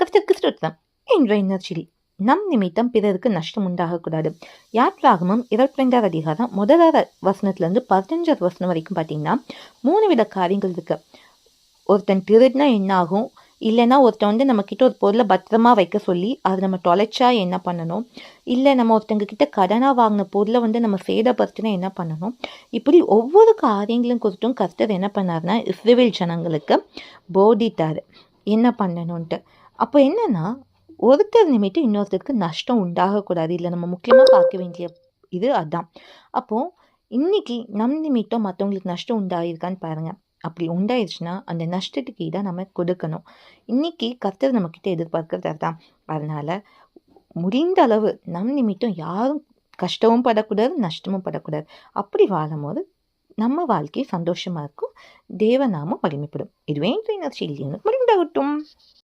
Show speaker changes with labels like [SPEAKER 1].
[SPEAKER 1] கர்த்தருக்கு ஸ்தோத்திரம் என்ற நற்செய்தி நம் நிமித்தம் பிறருக்கு நஷ்டம் உண்டாகக்கூடாது. யாத்ராகமும் இருபத்தி ரெண்டாவது அதிகாரம் முதலாவது வசனத்துலேருந்து பதினஞ்சாவது வசனம் வரைக்கும் பார்த்தீங்கன்னா மூணு வித காரியங்கள் இருக்கு. ஒருத்தன் திருடினா என்ன ஆகும் இல்லைன்னா ஒருத்தன் வந்து நம்ம கிட்ட ஒரு பொருளை பத்திரமா வைக்க சொல்லி அது நம்ம தொலைச்சா என்ன பண்ணணும்? இல்லை நம்ம ஒருத்தங்க கிட்ட கடனாக வாங்கின பொருளை வந்து நம்ம சேதப்படுத்தினா என்ன பண்ணணும்? இப்படி ஒவ்வொரு காரியங்களும் குறித்தும் கர்த்தர் என்ன பண்ணாருன்னா இஸ்ரேவேல் ஜனங்களுக்கு போதித்தார். என்ன பண்ணணும்ன்ட்டு. அப்போ என்னன்னா ஒருத்தர் நிமிட்டு இன்னொருத்தருக்கு நஷ்டம் உண்டாகக்கூடாது. இல்லை நம்ம முக்கியமாக பார்க்க வேண்டிய இது அதான். அப்போது இன்றைக்கி நம் நிமிட்டம் மற்றவங்களுக்கு நஷ்டம் உண்டாயிருக்கான்னு பாருங்கள் அப்படி உண்டாயிடுச்சுன்னா அந்த நஷ்டத்துக்கு ஈடாக நம்ம கொடுக்கணும். இன்றைக்கி கர்த்தர் நம்மக்கிட்ட எதிர்பார்க்கறது தான் அதனால் முடிந்த அளவு நம் நிமித்தம் யாரும் கஷ்டமும் படக்கூடாது நஷ்டமும் படக்கூடாது. அப்படி வாழும்போது நம்ம வாழ்க்கை சந்தோஷமாக இருக்கும். தேவநாமம் மகிமைப்படும் இதுவே இன்றைய செய்தி ഉണ്ടാകും